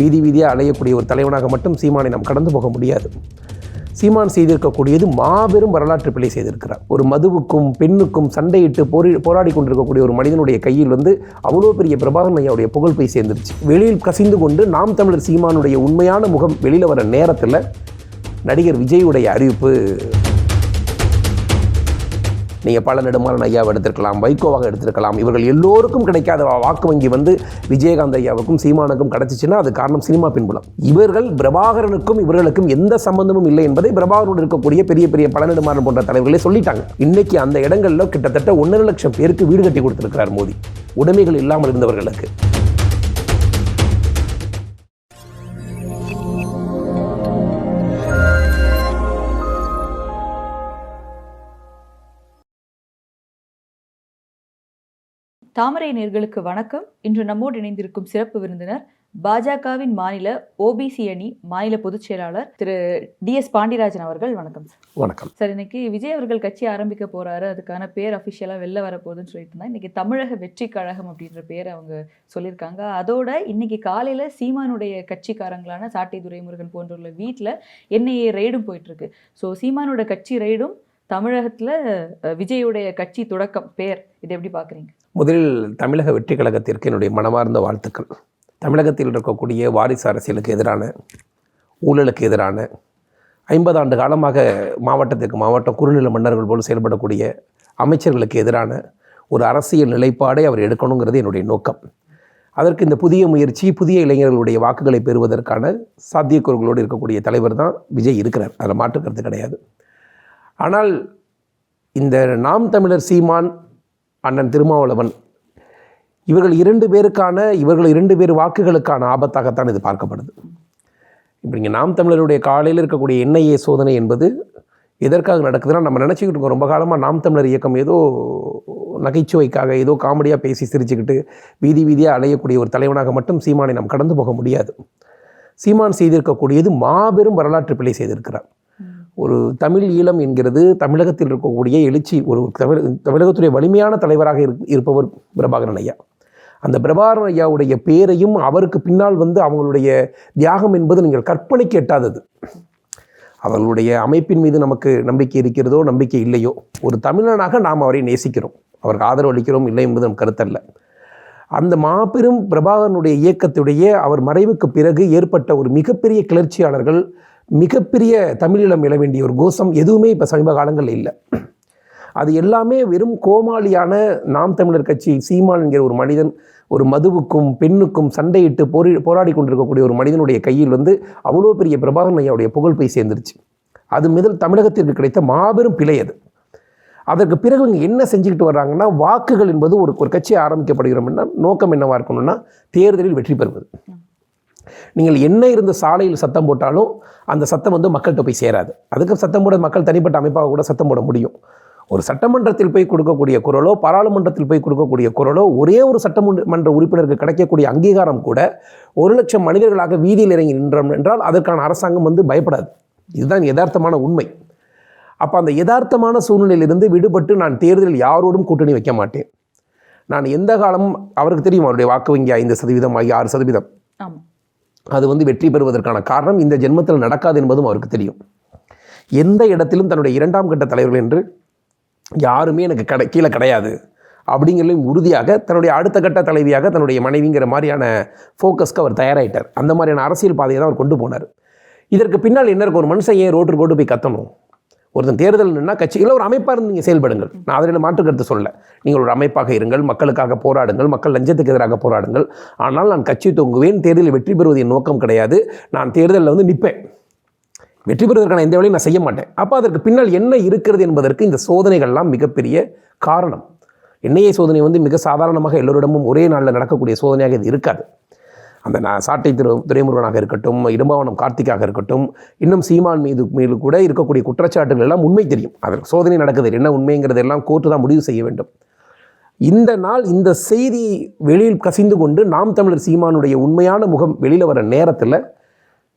வீதி வீதியாக அலையக்கூடிய ஒரு தலைவனாக மட்டும் சீமானை நாம் கடந்து போக முடியாது. சீமான் செய்திருக்கக்கூடியது மாபெரும் வரலாற்று பிழை செய்திருக்கிறார். ஒரு மதுவுக்கும் பெண்ணுக்கும் சண்டையிட்டு போரி போராடி கொண்டிருக்கக்கூடிய ஒரு மனிதனுடைய கையில் வந்து அவ்வளோ பெரிய பிரபாகரன் ஐயாவுடைய புகழ் போய் சேர்ந்துருச்சு. வெளியில் கசிந்து கொண்டு நாம் தமிழர் சீமானுடைய உண்மையான முகம் வெளியில் வர நேரத்தில் நடிகர் விஜயுடைய அறிவிப்பு. நீங்கள் பல நெடுமாறன் ஐயாவை எடுத்திருக்கலாம் வைகோவாக எடுத்திருக்கலாம். இவர்கள் எல்லோருக்கும் கிடைக்காத வாக்கு வங்கி வந்து விஜயகாந்த் ஐயாவுக்கும் சீமானுக்கும் கிடைச்சிச்சுன்னா அது காரணம் சினிமா பின்புலம். இவர்கள் பிரபாகரனுக்கும் இவர்களுக்கும் எந்த சம்பந்தமும் இல்லை என்பதை பிரபாகரனோடு இருக்கக்கூடிய பெரிய பெரிய பல நெடுமாறன் போன்ற தலைவர்களே சொல்லிட்டாங்க. இன்னைக்கு அந்த இடங்களில் கிட்டத்தட்ட ஒன்றரை லட்சம் பேருக்கு வீடு கட்டி கொடுத்திருக்கிறார் மோடி. உடைமைகள் இல்லாமல் இருந்தவர்களுக்கு. தாமரை நேர்களுக்கு வணக்கம். இன்று நம்மோடு இணைந்திருக்கும் சிறப்பு விருந்தினர் பாஜகவின் மாநில ஓபிசி அணி மாநில பொதுச் செயலாளர் திரு டி எஸ் பாண்டியராஜன் அவர்கள். வணக்கம் சார். வணக்கம். சார் இன்னைக்கு விஜய் அவர்கள் கட்சி ஆரம்பிக்க போறாரு. அதுக்கான பேர் அஃபிஷியலாக வெளில வரப்போகுதுன்னு சொல்லிட்டு இருந்தா இன்னைக்கு தமிழக வெற்றி கழகம் அப்படின்ற பேர் அவங்க சொல்லியிருக்காங்க. அதோட இன்னைக்கு காலையில சீமானுடைய கட்சிக்காரங்களான சாட்டை துரைமுருகன் போன்றவர்கள வீட்டில் என்ஐஏ ரெய்டும் போயிட்டு இருக்கு ஸோ சீமானோட கட்சி ரெய்டும் தமிழகத்துல விஜயுடைய கட்சி தொடக்கம் பேர். இதை எப்படி பாக்குறீங்க? முதலில் தமிழக வெற்றி கழகத்திற்கு என்னுடைய மனமார்ந்த வாழ்த்துக்கள். தமிழகத்தில் இருக்கக்கூடிய வாரிசு அரசியலுக்கு எதிரான ஊழலுக்கு எதிரான ஐம்பது ஆண்டு காலமாக மாவட்டத்திற்கு மாவட்டம் குறுநில மன்னர்கள் போல் செயல்படக்கூடிய அமைச்சர்களுக்கு எதிரான ஒரு அரசியல் நிலைப்பாடை அவர் எடுக்கணுங்கிறது என்னுடைய நோக்கம். அதற்கு இந்த புதிய முயற்சி புதிய இளைஞர்களுடைய வாக்குகளை பெறுவதற்கான சாத்தியக்கூறுகளோடு இருக்கக்கூடிய தலைவர் தான் விஜய் இருக்கிறார். அதில் மாற்றுக்கிறது கிடையாது. ஆனால் இந்த நாம் தமிழர் சீமான் அண்ணன் திருமாவளவன். இவர்கள் இரண்டு பேருக்கான இவர்கள் இரண்டு பேர் வாக்குகளுக்கான ஆபத்தாகத்தான் இது பார்க்கப்படுது. இப்போ இங்கே நாம் தமிழருடைய காலையில் இருக்கக்கூடிய என்ஐஏ சோதனை என்பது எதற்காக நடக்குதுன்னா நம்ம நினச்சிக்கிட்டு இருக்கோம் ரொம்ப காலமாக நாம் தமிழர் இயக்கம் ஏதோ நகைச்சுவைக்காக ஏதோ காமெடியாக பேசி சிரிச்சுக்கிட்டு வீதி வீதியாக அலையக்கூடிய ஒரு தலைவனாக மட்டும் சீமானை நாம் கடந்து போக முடியாது. சீமான் செய்திருக்கக்கூடியது மாபெரும் வரலாற்று பிழை செய்திருக்கிறார். ஒரு தமிழ் ஈழம் என்கிறது தமிழகத்தில் இருக்கக்கூடிய எழுச்சி ஒரு தமிழ் தமிழகத்துடைய வலிமையான தலைவராக இருப்பவர் பிரபாகரன் ஐயா. அந்த பிரபாகரன் ஐயாவுடைய பேரையும் அவருக்கு பின்னால் வந்து அவங்களுடைய தியாகம் என்பது நீங்கள் கற்பனைக்கு எட்டாதது அவர்களுடைய அமைப்பின் மீது நமக்கு நம்பிக்கை இருக்கிறதோ நம்பிக்கை இல்லையோ ஒரு தமிழனாக நாம் அவரை நேசிக்கிறோம். அவருக்கு ஆதரவு அளிக்கிறோம் இல்லை என்பது நம் கருத்தல்ல. அந்த மாபெரும் பிரபாகரனுடைய இயக்கத்துடைய அவர் மறைவுக்கு பிறகு ஏற்பட்ட ஒரு மிகப்பெரிய கிளர்ச்சியாளர்கள் மிகப்பெரிய தமிழீழம் எழ வேண்டிய ஒரு கோஷம் எதுவுமே இப்போ சமீப காலங்களில் இல்லை. அது எல்லாமே வெறும் கோமாளியான நாம் தமிழர் கட்சி சீமான் என்கிற ஒரு மனிதன் ஒரு மதுவுக்கும் பெண்ணுக்கும் சண்டையிட்டு போரி போராடி கொண்டிருக்கக்கூடிய ஒரு மனிதனுடைய கையில் வந்து அவ்வளோ பெரிய பிரபாகரன் ஐயாவுடைய புகழ் போய் சேர்ந்துருச்சு. அது முதல் தமிழகத்திற்கு கிடைத்த மாபெரும் பிழை அது. அதற்கு பிறகு இங்கே என்ன செஞ்சுக்கிட்டு வர்றாங்கன்னா வாக்குகள் என்பது ஒரு ஒரு கட்சி ஆரம்பிக்கப்படுகிறோம்னா நோக்கம் என்னவாக இருக்கணும்னா தேர்தலில் வெற்றி பெறுவது. நீங்கள் என்ன இருந்த சாலையில் சத்தம் போட்டாலும் அந்த சத்தம் வந்து மக்கள்கிட்ட போய் சேராது. அதுக்கு சத்தம் போட மக்கள் தனிப்பட்ட அமைப்பாக கூட சத்தம் போட முடியும். ஒரு சட்டமன்றத்தில் போய் கொடுக்கக்கூடிய குரலோ பாராளுமன்றத்தில் போய் கொடுக்கக்கூடிய குரலோ ஒரே ஒரு சட்டமன்ற உறுப்பினருக்கு கிடைக்கக்கூடிய அங்கீகாரம் கூட ஒரு லட்சம் மனிதர்களாக வீதியில் இறங்கி நின்றோம் என்றால் அதற்கான அரசாங்கம் வந்து பயப்படாது. இதுதான் யதார்த்தமான உண்மை. அப்போ அந்த யதார்த்தமான சூழ்நிலையிலிருந்து விடுபட்டு நான் தேர்தலில் யாரோடும் கூட்டணி வைக்க மாட்டேன். நான் எந்த காலமும் அவருக்கு தெரியும் அவருடைய வாக்கு வங்கி ஐந்து சதவீதம் ஆகி ஆறு சதவீதம். அது வந்து வெற்றி பெறுவதற்கான காரணம் இந்த ஜென்மத்தில் நடக்காது என்பதும் அவருக்கு தெரியும். எந்த இடத்திலும் தன்னுடைய இரண்டாம் கட்ட தலைவர்கள் என்று யாருமே எனக்கு கடை கீழே கிடையாது. அப்படிங்கிறதையும் உறுதியாக தன்னுடைய அடுத்த கட்ட தலைவியாக தன்னுடைய மனைவிங்கிற மாதிரியான ஃபோக்கஸ்க்கு அவர் தயாராகிட்டார் அந்த மாதிரியான அரசியல் பாதையை தான் அவர் கொண்டு போனார். இதற்கு பின்னால் என்ன இருக்கும்? ஒரு மனுஷன் ஏன் ரோட்டு கொண்டு போய் கத்தணும்? ஒருத்தன் தேர்தல் நின்னா கட்சி இல்லை ஒரு அமைப்பாக இருந்து நீங்கள் செயல்படுங்கள். நான் அதில் மாற்று கருத்து சொல்ல நீங்கள் ஒரு அமைப்பாக இருங்கள் மக்களுக்காக போராடுங்கள் மக்கள் லஞ்சத்துக்கு எதிராக போராடுங்கள். ஆனால் நான் கட்சி தொங்குவேன் தேர்தலில் வெற்றி பெறுவது என் நோக்கம் கிடையாது. நான் தேர்தலில் வந்து நிற்பேன். வெற்றி பெறுவதற்கான எந்த வேலையும் நான் செய்ய மாட்டேன். அப்போ அதற்கு பின்னால் என்ன இருக்கிறது என்பதற்கு இந்த சோதனைகள்லாம் மிகப்பெரிய காரணம். என்ஐஏ சோதனை வந்து மிக சாதாரணமாக எல்லோரிடமும் ஒரே நாளில் நடக்கக்கூடிய சோதனையாக இது இருக்காது. அந்த நான் சாட்டை திரு துரைமுருகனாக இருக்கட்டும் இடும்பாவனம் கார்த்திக்காக இருக்கட்டும் இன்னும் சீமான் மீது மீது கூட இருக்கக்கூடிய குற்றச்சாட்டுகள் எல்லாம் உண்மை தெரியும். அதற்கு சோதனை நடக்குது. என்ன உண்மைங்கிறது எல்லாம் கோர்ட்டு தான் முடிவு செய்ய வேண்டும். இந்த நாள் இந்த செய்தி வெளியில் கசிந்து கொண்டு நாம் தமிழர் சீமானுடைய உண்மையான முகம் வெளியில் வர நேரத்தில்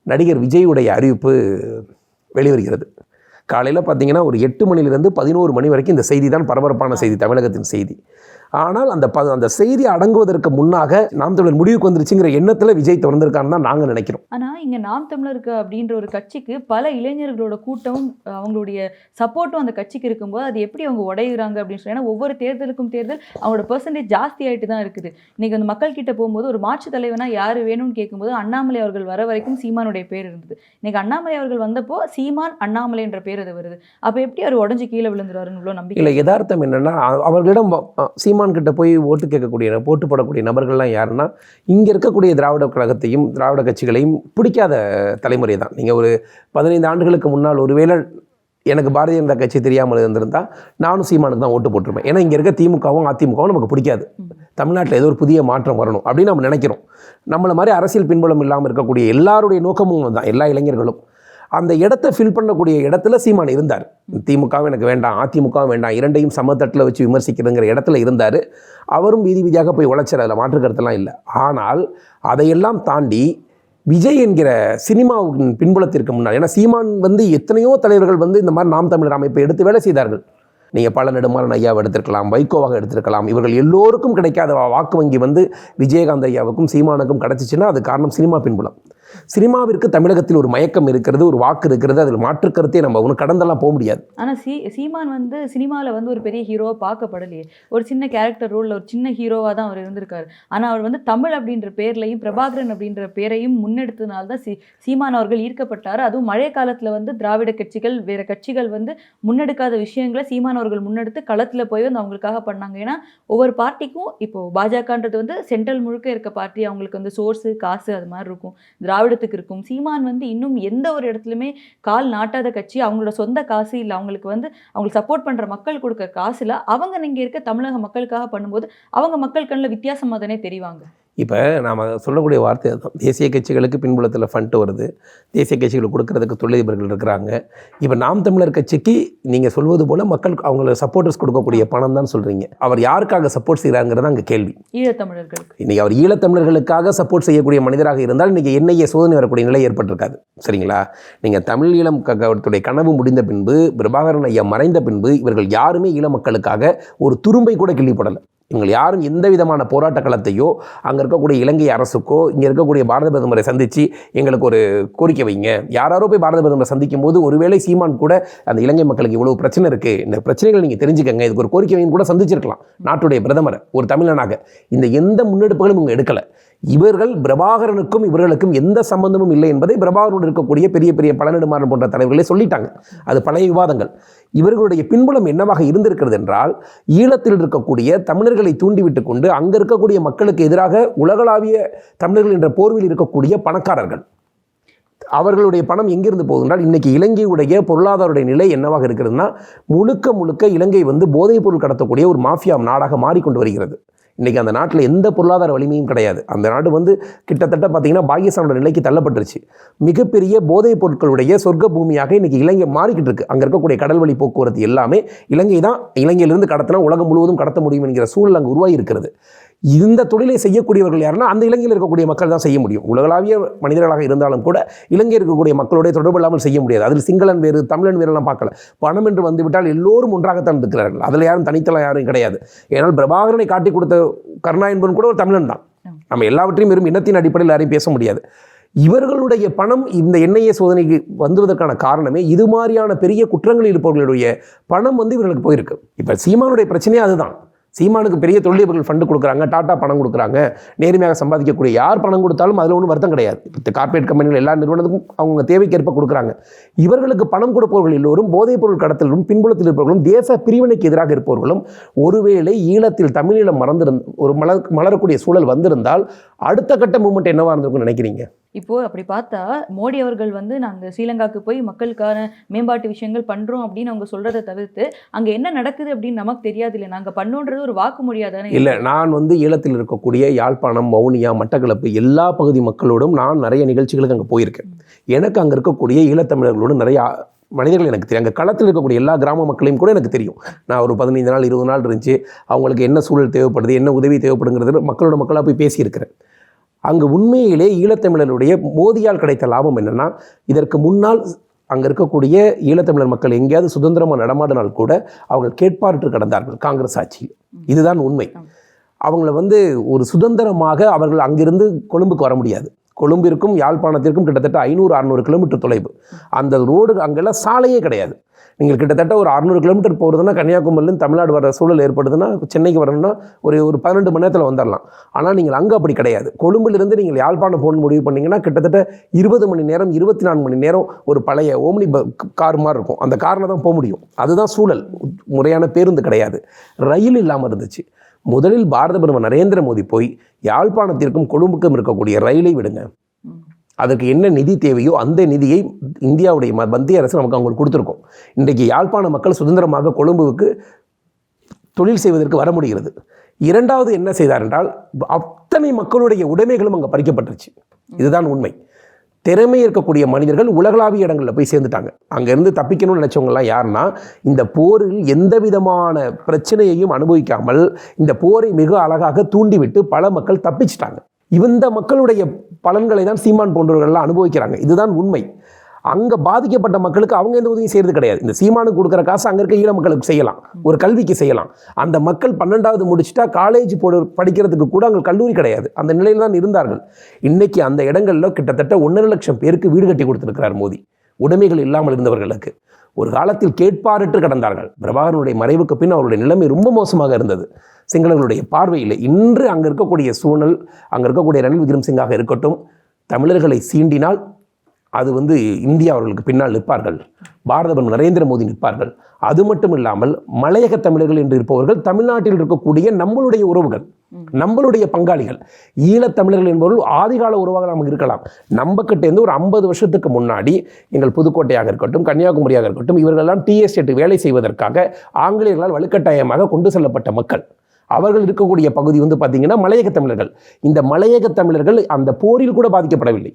நடிகர் விஜயுடைய அறிவிப்பு வெளிவருகிறது. காலையில் பார்த்தீங்கன்னா ஒரு எட்டு மணிலிருந்து பதினோரு மணி வரைக்கும் இந்த செய்தி தான் பரபரப்பான செய்தி தமிழகத்தின் செய்தி. ஆனால் அந்த ப அந்த செய்தி அடங்குவதற்கு முன்னாக நாம் தமிழர் முடிவுக்கு வந்துருச்சுங்கிற எண்ணத்தில் விஜய் திறந்திருக்கான்னு தான் நாங்கள் நினைக்கிறோம். ஆனா இங்க நாம் தமிழருக்கு அப்படின்ற ஒரு கட்சிக்கு பல இளைஞர்களோட கூட்டமும் அவங்களுடைய சப்போர்ட்டும் அந்த கட்சிக்கு இருக்கும்போது அது எப்படி அவங்க உடையுறாங்க அப்படின்னு சொல்லி ஏன்னா ஒவ்வொரு தேர்தலுக்கும் தேர்தல் அவங்களோட பெர்சன்டேஜ் ஜாஸ்தி ஆயிட்டு தான் இருக்குது. இன்னைக்கு அந்த மக்கள் கிட்ட போகும்போது ஒரு மாற்று தலைவனா யாரு வேணும்னு கேட்கும்போது அண்ணாமலை அவர்கள் வர வரைக்கும் சீமானுடைய பேர் இருந்தது. இன்னைக்கு அண்ணாமலை அவர்கள் வந்தப்போ சீமான் அண்ணாமலை என்ற பேர் அது வருது. அப்ப எப்படி அவர் உடஞ்சு கீழே விழுந்துருவாருன்னு இவ்வளவு நம்பிக்கை? இல்லை யதார்த்தம் என்னென்னா அவர்களிடம் சீமான் சீமான்கிட்ட போய் ஓட்டு கேட்கக்கூடிய போட்டு போடக்கூடிய நபர்கள்லாம் யாருன்னா இங்கே இருக்கக்கூடிய திராவிட கழகத்தையும் திராவிட கட்சிகளையும் பிடிக்காத தலைமுறை தான் நீங்கள் ஒரு பதினைந்து ஆண்டுகளுக்கு முன்னால் ஒருவேளை எனக்கு பாரதிய ஜனதா கட்சி தெரியாமல் இருந்திருந்தால் நானும் சீமானுக்கு தான் ஓட்டு போட்டிருப்பேன். ஏன்னா இங்கே இருக்க திமுகவும் அதிமுகவும் நமக்கு பிடிக்காது. தமிழ்நாட்டில் ஏதோ ஒரு புதிய மாற்றம் வரணும் அப்படின்னு நம்ம நினைக்கிறோம். நம்மளை மாதிரி அரசியல் பின்புலம் இல்லாமல் இருக்கக்கூடிய எல்லாருடைய நோக்கமும் தான் எல்லா இளைஞர்களும். அந்த இடத்த ஃபில் பண்ணக்கூடிய இடத்துல சீமான் இருந்தார். திமுகவும் எனக்கு வேண்டாம் அதிமுகவும் வேண்டாம் இரண்டையும் சமத்தட்டில் வச்சு விமர்சிக்கிறதுங்கிற இடத்துல இருந்தார். அவரும் வீதி வீதியாக போய் உழைச்சார் அதில் மாற்றுக்கருத்தெல்லாம் இல்லை. ஆனால் அதையெல்லாம் தாண்டி விஜய் என்கிற சினிமாவின் பின்புலத்திற்கு முன்னால் ஏன்னா சீமான் வந்து எத்தனையோ தலைவர்கள் வந்து இந்த மாதிரி நாம் தமிழர் அமைப்பை எடுத்து வேலை செய்தார்கள். நீங்கள் பல நெடுமாறன் ஐயாவை எடுத்திருக்கலாம் வைகோவாக எடுத்திருக்கலாம் இவர்கள் எல்லோருக்கும் கிடைக்காத வாக்கு வங்கி வந்து விஜயகாந்த் ஐயாவுக்கும் சீமானுக்கும் கிடச்சிச்சின்னா அது காரணம் சினிமா பின்புலம். சினிமாவிற்கு தமிழகத்தில் ஒரு மயக்கம் இருக்கிறது ஒரு வாக்கு இருக்கிறது அதில் மாற்று கருத்தே நம்ம ஒன்று கடந்தெல்லாம் போக முடியாது. ஆனால் சீ சீமான் வந்து சினிமாவில் வந்து ஒரு பெரிய ஹீரோவா பார்க்கப்படலையே. ஒரு சின்ன கேரக்டர் ரோலில் ஒரு சின்ன ஹீரோவா தான் அவர் இருந்திருக்காரு. ஆனால் அவர் வந்து தமிழ் அப்படின்ற பேர்லையும் பிரபாகரன் அப்படின்ற பேரையும் முன்னெடுத்ததுனால தான் சீ சீமான் அவர்கள் ஈர்க்கப்பட்டார். அதுவும் மழை காலத்தில் வந்து திராவிட கட்சிகள் வேற கட்சிகள் வந்து முன்னெடுக்காத விஷயங்களை சீமான் அவர்கள் முன்னெடுத்து களத்தில் போய் வந்து அவங்களுக்காக பண்ணாங்க. ஏன்னா ஒவ்வொரு பார்ட்டிக்கும் இப்போ பாஜகன்றது வந்து சென்ட்ரல் முழுக்க இருக்க பார்ட்டி. அவங்களுக்கு வந்து சோர்ஸு காசு அது மாதிரி இருக்கும். திராவிடத்துக்கு இருக்கும். சீமான் வந்து இன்னும் எந்த ஒரு இடத்துலையுமே கால் நாட்டாத கட்சி. அவங்களோட சொந்த காசு இல்லை. அவங்களுக்கு வந்து அவங்களுக்கு சப்போர்ட் பண்ணுற மக்கள் கொடுக்க காசு இல்லை அவங்க இங்கே இருக்க தமிழக மக்களுக்காக பண்ணும்போது அவங்க மக்கள் கண்ணில் வித்தியாசமாக தானே தெரிவாங்க? இப்போ நாம் சொல்லக்கூடிய வார்த்தை அதுதான். தேசிய கட்சிகளுக்கு பின்புலத்தில் ஃபண்ட் வருது. தேசிய கட்சிகளுக்கு கொடுக்கறதுக்கு தொழிலதிபர்கள் இருக்கிறாங்க. இப்போ நாம் தமிழர் கட்சிக்கு நீங்கள் சொல்வது போல் மக்கள் அவங்கள சப்போர்ட்டர்ஸ் கொடுக்கக்கூடிய பணம் தான் சொல்கிறீங்க அவர் யாருக்காக சப்போர்ட் செய்கிறாங்கிறது அங்கே கேள்வி. ஈழத்தமிழர்களுக்கு. இன்றைக்கி அவர் ஈழத்தமிழர்களுக்காக சப்போர்ட் செய்யக்கூடிய மனிதராக இருந்தால் இன்றைக்கி என்ஐஏ சோதனை வரக்கூடிய நிலை ஏற்பட்டிருக்காது. சரிங்களா? நீங்கள் தமிழ் ஈழம் க- கழகத்துடைய கனவு முடிந்த பின்பு பிரபாகரன் ஐயா மறைந்த பின்பு இவர்கள் யாருமே ஈழ மக்களுக்காக ஒரு துரும்பை கூட கிள்ளி போடலை யாரும் எந்த விதமான போராட்ட களத்தையோ அங்கே இருக்கக்கூடிய இலங்கை அரசுக்கோ இங்கே இருக்கக்கூடிய பாரத பிரதமரை சந்தித்து எங்களுக்கு ஒரு கோரிக்கை வைங்க. யாராரோ போய் பாரத பிரதமரை சந்திக்கும் போது ஒருவேளை சீமான் கூட அந்த இலங்கை மக்களுக்கு இவ்வளவு பிரச்சனை இருக்குது இந்த பிரச்சனைகளை நீங்கள் தெரிஞ்சுக்கங்க. இதுக்கு ஒரு கோரிக்கை வைங்க கூட சந்திச்சிருக்கலாம். நாட்டுடைய பிரதமரை ஒரு தமிழனாக. இந்த எந்த முன்னெடுப்புகளும் இவங்க எடுக்கலை. இவர்கள் பிரபாகரனுக்கும் இவர்களுக்கும் எந்த சம்பந்தமும் இல்லை என்பதை பிரபாகரனுடன் இருக்கக்கூடிய பெரிய பெரிய பழநெடுமாறன் போன்ற தலைவர்களே சொல்லிட்டாங்க. அது பழைய விவாதங்கள். இவர்களுடைய பின்புலம் என்னவாக இருந்திருக்கிறது என்றால் ஈழத்தில் இருக்கக்கூடிய தமிழர்களை தூண்டிவிட்டு கொண்டு அங்கே இருக்கக்கூடிய மக்களுக்கு எதிராக உலகளாவிய தமிழர்கள் என்ற போர்வில் இருக்கக்கூடிய பணக்காரர்கள். அவர்களுடைய பணம் எங்கிருந்து போகுதுன்றால் இன்றைக்கி இலங்கையுடைய பொருளாதார நிலை என்னவாக இருக்கிறதுனா முழுக்க முழுக்க இலங்கை வந்து போதைப் பொருள் கடத்தக்கூடிய ஒரு மாஃபியா நாடாக மாறிக்கொண்டு வருகிறது. இன்றைக்கி அந்த நாட்டில் எந்த பொருளாதார வலிமையும் கிடையாது. அந்த நாடு வந்து கிட்டத்தட்ட பார்த்திங்கன்னா பாகிஸ்தானோட நிலைக்கு தள்ளப்பட்டுருச்சு. மிகப்பெரிய போதைப் பொருட்களுடைய சொர்க்க பூமியாக இன்றைக்கி இலங்கை மாறிக்கிட்டு இருக்குது அங்கே இருக்கக்கூடிய கடல் வழி போக்குவரத்து எல்லாமே இலங்கை தான் இலங்கையிலிருந்து கடத்தினா உலகம் முழுவதும் கடத்த முடியும் என்கிற சூழல் அங்கே உருவாகி இருக்கிறது. இந்த தொழிலை செய்யக்கூடியவர்கள் யாருன்னா அந்த இலங்கையில் இருக்கக்கூடிய மக்கள் தான் செய்ய முடியும். உலகளாவிய மனிதர்களாக இருந்தாலும் கூட இலங்கையில் இருக்கக்கூடிய மக்களோட தொடர்பு இல்லாமல் செய்ய முடியாது. அதில் சிங்களன் வேறு தமிழன் வேறுலாம் பார்க்கல. பணம் என்று வந்துவிட்டால் எல்லோரும் ஒன்றாகத்தான் இருக்கிறார்கள். அதில் யாரும் தனித்தலை யாரும் கிடையாது. ஏன்னால் பிரபாகரனை காட்டி கொடுத்த கருணா என்பவன் கூட ஒரு தமிழன் தான். நம்ம எல்லாவற்றையும் வெறும் இனத்தின் அடிப்படையில் யாரையும் பேச முடியாது. இவர்களுடைய பணம் இந்த என்ஐஏ சோதனைக்கு வந்துவதற்கான காரணமே இது மாதிரியான பெரிய குற்றங்களில் இருப்பவர்களுடைய பணம் வந்து இவர்களுக்கு போயிருக்கு. இப்போ சீமானுடைய பிரச்சனையே அதுதான். சீமானுக்கு பெரிய தொழிலதிபர்கள் ஃபண்டு கொடுக்குறாங்க டாட்டா பணம் கொடுக்குறாங்க. நேர்மையாக சம்பாதிக்கக்கூடிய யார் பணம் கொடுத்தாலும் அதில் ஒன்றும் வருத்தம் கிடையாது. இப்போ கார்ப்பரேட் கம்பெனிகள் எல்லா நிறுவனத்துக்கும் அவங்க தேவைக்கேற்ப கொடுக்குறாங்க. இவர்களுக்கு பணம் கொடுப்பவர்கள் எல்லோரும் போதைப் பொருள் கடத்தலும் பின்புலத்தில் இருப்பவர்களும் தேச பிரிவினைக்கு எதிராக இருப்பவர்களும் ஒருவேளை ஈழத்தில் தமிழீழம் மறந்திருந்த ஒரு மலர் மலரக்கூடிய சூழல் வந்திருந்தால் அடுத்த கட்ட மூமெண்ட் என்னவா இருந்திருக்கும்னு நினைக்கிறீங்க? இப்போ அப்படி பார்த்தா மோடி அவர்கள் வந்து நாங்கள் ஸ்ரீலங்காவுக்கு போய் மக்களுக்கான மேம்பாட்டு விஷயங்கள் பண்றோம் அப்படின்னு அவங்க சொல்றதை தவிர்த்து அங்க என்ன நடக்குது அப்படின்னு நமக்கு தெரியாது இல்லை நாங்க பண்ணோன்றது ஒரு வாக்குமொழியா தானே இல்லை நான் வந்து ஈழத்தில் இருக்கக்கூடிய யாழ்ப்பாணம் வவுனியா மட்டக்களப்பு எல்லா பகுதி மக்களோடும் நான் நிறைய நிகழ்ச்சிகளுக்கு அங்கே போயிருக்கேன். எனக்கு அங்கே இருக்கக்கூடிய ஈழத்தமிழர்களோடு நிறைய மனிதர்கள் எனக்கு தெரியும். அங்கே களத்தில் இருக்கக்கூடிய எல்லா கிராம மக்களையும் கூட எனக்கு தெரியும். நான் ஒரு பதினைந்து நாள் இருபது நாள் இருந்துச்சு. அவங்களுக்கு என்ன சூழல் தேவைப்படுது என்ன உதவி தேவைப்படுங்கிறது மக்களோட மக்களாக போய் பேசியிருக்கிறேன். அங்கு உண்மையிலே ஈழத்தமிழருடைய மோதியால் கிடைத்த லாபம் என்னன்னா இதற்கு முன்னால் அங்கே இருக்கக்கூடிய ஈழத்தமிழர் மக்கள் எங்கேயாவது சுதந்திரமாக நடமாடினால் கூட அவர்கள் கேட்பாரற்று கடந்தார்கள் காங்கிரஸ் ஆட்சியில். இதுதான் உண்மை. அவங்கள வந்து ஒரு சுதந்திரமாக அவர்கள் அங்கிருந்து கொழும்புக்கு வர முடியாது. கொழும்பிற்கும் யாழ்ப்பாணத்திற்கும் கிட்டத்தட்ட ஐநூறு அறநூறு கிலோமீட்டர் தொலைவு. அந்த ரோடு அங்கெல்லாம் சாலையே கிடையாது. நீங்கள் கிட்டத்தட்ட ஒரு அறநூறு கிலோமீட்டர் போகிறதுனா கன்னியாகுமரியிலேருந்து தமிழ்நாடு வர சூழல் ஏற்படுதுன்னா சென்னைக்கு வரணும்னா ஒரு ஒரு பன்னெண்டு மணி நேரத்தில் வந்துடலாம் ஆனால் நீங்கள் அங்கே அப்படி கிடையாது. கொழும்பிலிருந்து நீங்கள் யாழ்ப்பாணம் போகணும்னு முடிவு பண்ணீங்கன்னா கிட்டத்தட்ட இருபது மணி நேரம் இருபத்தி நாலு மணி நேரம் ஒரு பழைய ஓம்னி ப கார் மாதிரி இருக்கும். அந்த காரில் தான் போக முடியும். அதுதான் சூழல். முறையான பேருந்து கிடையாது. ரயில் இல்லாமல் இருந்துச்சு. முதலில் பாரத பிரதமர் நரேந்திர மோடி போய் யாழ்ப்பாணத்திற்கும் கொழும்புக்கும் இருக்கக்கூடிய ரயிலை விடுங்க. அதற்கு என்ன நிதி தேவையோ அந்த நிதியை இந்தியாவுடைய ம- மத்திய அரசு நமக்கு அவங்களுக்கு கொடுத்துருக்கோம். இன்றைக்கு யாழ்ப்பாண மக்கள் சுதந்திரமாக கொழும்புவுக்கு தொழில் செய்வதற்கு வர முடிகிறது. இரண்டாவது என்ன செய்தார் என்றால் அத்தனை மக்களுடைய உடைமைகளும் அங்கே பறிக்கப்பட்டுருச்சு. இதுதான் உண்மை. திறமை இருக்கக்கூடிய மனிதர்கள் உலகளாவிய இடங்களில் போய் சேர்ந்துட்டாங்க. அங்கேருந்து தப்பிக்கணும்னு நினச்சவங்கலாம் யாருன்னா இந்த போரில் எந்த விதமான பிரச்சனையையும் அனுபவிக்காமல் இந்த போரை மிக அழகாக தூண்டிவிட்டு பல மக்கள் தப்பிச்சிட்டாங்க. இந்த மக்களுடைய பலன்களை தான் சீமான் போன்றவர்கள்லாம் அனுபவிக்கிறாங்க. இதுதான் உண்மை. அங்கே பாதிக்கப்பட்ட மக்களுக்கு அவங்க எந்த உதவியும் செய்கிறது கிடையாது. இந்த சீமானுக்கு கொடுக்குற காசு அங்கே இருக்க ஈழ மக்களுக்கு செய்யலாம். ஒரு கல்விக்கு செய்யலாம். அந்த மக்கள் பன்னெண்டாவது முடிச்சுட்டா காலேஜ் போடு படிக்கிறதுக்கு கூட அங்கே கல்லூரி கிடையாது. அந்த நிலையில் தான் இருந்தார்கள். இன்றைக்கி அந்த இடங்களில் கிட்டத்தட்ட ஒன்றரை லட்சம் பேருக்கு வீடு கட்டி கொடுத்துருக்கிறார் மோடி. உடைமைகள் இல்லாமல் இருந்தவர்களுக்கு ஒரு காலத்தில் கேட்பாரற்று கடந்தார்கள். பிரபாகரனுடைய மறைவுக்கு பின் அவருடைய நிலைமை ரொம்ப மோசமாக இருந்தது. சிங்களர்களுடைய பார்வையில் இன்று அங்கே இருக்கக்கூடிய சூழல் அங்கே இருக்கக்கூடிய ரணில் விக்ரம்சிங்காக இருக்கட்டும் தமிழர்களை சீண்டினால் அது வந்து இந்தியா அவர்களுக்கு பின்னால் நிற்பார்கள். பாரத பிரதமர் நரேந்திர மோடி நிற்பார்கள். அது மட்டும் இல்லாமல் மலையக தமிழர்கள் என்று இருப்பவர்கள் தமிழ்நாட்டில் இருக்கக்கூடிய நம்மளுடைய உறவுகள் நம்மளுடைய பங்காளிகள் ஈழத்தமிழர்கள் என்பவர்கள் ஆதிகால உறவாக நமக்கு இருக்கலாம். நம்ம கிட்ட இருந்து ஒரு ஐம்பது வருஷத்துக்கு முன்னாடி எங்கள் புதுக்கோட்டையாக இருக்கட்டும் கன்னியாகுமரியாக இருக்கட்டும் இவர்களெல்லாம் டி எஸ்டேட் வேலை செய்வதற்காக ஆங்கிலேயர்களால் வலுக்கட்டாயமாக கொண்டு செல்லப்பட்ட மக்கள். அவர்கள் இருக்கக்கூடிய பகுதி வந்து பார்த்தீங்கன்னா மலையக தமிழர்கள். இந்த மலையக தமிழர்கள் அந்த போரில் கூட பாதிக்கப்படவில்லை.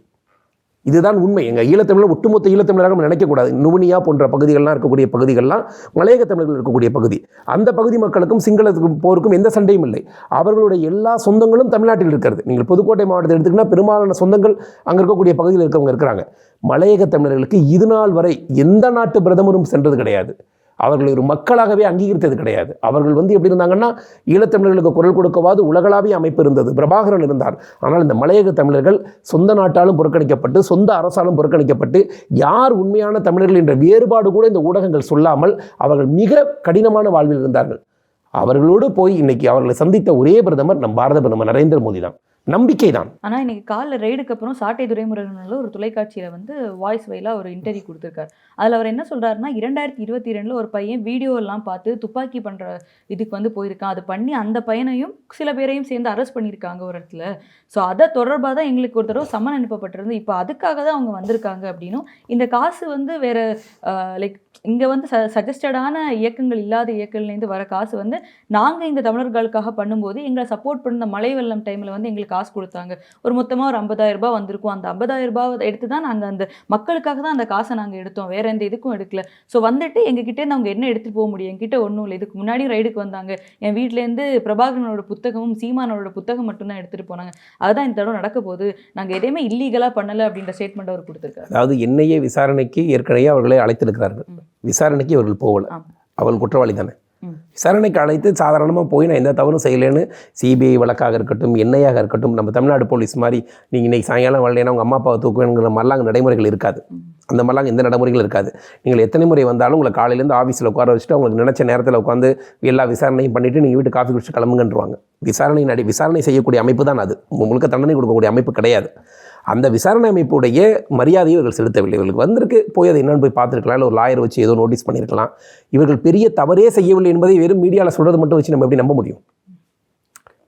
இதுதான் உண்மை. எங்கள் ஈழத்தமிழர் ஒட்டுமொத்த ஈழத்தமிழராக நம்ம நினைக்கக்கூடாது. நுவனியா போன்ற பகுதிகள்லாம் இருக்கக்கூடிய பகுதிகள்லாம் மலையக தமிழர்கள் இருக்கக்கூடிய பகுதி. அந்த பகுதி மக்களுக்கும் சிங்களத்துக்கும் போருக்கும் எந்த சண்டையும் இல்லை. அவர்களுடைய எல்லா சொந்தங்களும் தமிழ்நாட்டில் இருக்கிறது. நீங்கள் புதுக்கோட்டை மாவட்டத்தை எடுத்துக்கினா பெரும்பாலான சொந்தங்கள் அங்கே இருக்கக்கூடிய பகுதியில் இருக்கவங்க இருக்கிறாங்க. மலையக தமிழர்களுக்கு இது நாள் வரை எந்த நாட்டு பிரதமரும் சென்றது கிடையாது. அவர்களை ஒரு மக்களாகவே அங்கீகரித்தது கிடையாது. அவர்கள் வந்து எப்படி இருந்தாங்கன்னா ஈழத்தமிழர்களுக்கு குரல் கொடுக்கவாது உலகளாவிய அமைப்பு இருந்தது. பிரபாகரன் இருந்தார். ஆனால் இந்த மலையக தமிழர்கள் சொந்த நாட்டாலும் புறக்கணிக்கப்பட்டு சொந்த அரசாலும் புறக்கணிக்கப்பட்டு யார் உண்மையான தமிழர்கள் என்ற வேறுபாடு கூட இந்த ஊடகங்கள் சொல்லாமல் அவர்கள் மிக கடினமான வாழ்வில் இருந்தார்கள். அவர்களோடு போய் இன்னைக்கு அவர்களை சந்தித்த ஒரே பிரதமர் நம் பாரத பிரதமர் நரேந்திர மோடி தான். நம்பிக்கை தான் ஆனா இன்னைக்கு காலைல ரைடுக்கு அப்புறம் சாட்டை துரைமுருகன்ல ஒரு தொலைக்காட்சியில வந்து வாய்ஸ் வைலா ஒரு இன்டர்வியூ கொடுத்திருக்காரு. அதுல அவர் என்ன சொல்றாருன்னா இரண்டாயிரத்தி இருபத்தி ரெண்டுல ஒரு பையன் வீடியோ எல்லாம் பார்த்து துப்பாக்கி பண்ற இதுக்கு வந்து போயிருக்கான். அது பண்ணி அந்த பையனையும் சில பேரையும் சேர்ந்து அரெஸ்ட் பண்ணியிருக்காங்க ஒரு இடத்துல. ஸோ அதை தொடர்பாக தான் எங்களுக்கு ஒரு தடவை சம்மன் அனுப்பப்பட்டிருந்து இப்போ அதுக்காக தான் அவங்க வந்திருக்காங்க அப்படின்னும் இந்த காசு வந்து வேற லைக் இங்கே வந்து ச சஜஸ்டடான இயக்கங்கள் இல்லாத இயக்கங்கள்லேருந்து வர காசு வந்து நாங்கள் இந்த தமிழர்களுக்காக பண்ணும்போது எங்களை சப்போர்ட் பண்ண மழை வெள்ளம் டைமில் வந்து எங்களுக்கு காசு கொடுத்தாங்க. ஒரு மொத்தமாக ஒரு 50000 ரூபாய் வந்திருக்கும். அந்த 50000 ரூபாய் எடுத்து தான் நாங்கள் அந்த மக்களுக்காக தான் அந்த காசை நாங்கள் எடுத்தோம். வேற எந்த இதுக்கும் எடுக்கல. ஸோ வந்துட்டு எங்ககிட்டேருந்து அவங்க என்ன எடுத்துகிட்டு போக முடியும்? என்கிட்ட ஒன்றும் இல்லை. இதுக்கு முன்னாடியும் ரைடுக்கு வந்தாங்க. என் வீட்டிலேருந்து பிரபாகரனோட புத்தகமும் சீமானோட புத்தகம் மட்டும்தான் எடுத்துகிட்டு போனாங்க. அதுதான் இந்த தடவை நடக்க போகுது. நாங்கள் எதையுமே இல்லீகலாக பண்ணலை அப்படின்ற ஸ்டேட்மெண்ட் அவர் கொடுத்துருக்காரு. அதாவது என்னையே விசாரணைக்கு ஏற்கனவே அவர்களை அழைத்திருக்கிறார்கள். விசாரணைக்கு இவர்கள் போகல. அவள் குற்றவாளி தானே. விசாரணைக்கு அழைத்து சாதாரணமாக போய் நான் எந்த தவறும் செய்யலைன்னு சிபிஐ வழக்காக இருக்கட்டும் என்ஐயாக இருக்கட்டும் நம்ம தமிழ்நாடு போலீஸ் மாதிரி நீங்கள் இன்றைக்கி சாயங்காலம் வரலைன்னா உங்கள் அம்மா அப்பாவை தூக்குவேங்கிற மாதிரிலாம் அங்கே நடைமுறைகள் இருக்காது. அந்த மாதிரிலாம் எந்த நடைமுறைகள் இருக்காது. நீங்கள் எத்தனை முறை வந்தாலும் உங்களை காலையிலேருந்து ஆஃபீஸில் உட்கார வச்சுட்டு உங்களுக்கு நினச்ச நேரத்தில் உட்காந்து எல்லா விசாரணையும் பண்ணிவிட்டு நீங்கள் வீட்டு காஃபி குடிச்சு கிளம்புங்கன்றுவாங்க. விசாரணை நடி விசாரணை செய்யக்கூடிய அமைப்பு தான் அது. முழுக்க தண்டனை கொடுக்கக்கூடிய அமைப்பு கிடையாது. அந்த விசாரணை அமைப்புடைய மரியாதையை இவர்கள் செலுத்தவில்லை. இவர்களுக்கு வந்திருக்கு போய் அதை என்னென்னு போய் பார்த்துருக்கலாம். இல்லை ஒரு லாயர் வச்சு ஏதோ நோட்டீஸ் பண்ணியிருக்கலாம் இவர்கள் பெரிய தவறே செய்யவில்லை என்பதை வெறும் மீடியாவில் சொல்கிறது மட்டும் வச்சு நம்ம எப்படி நம்ப முடியும்?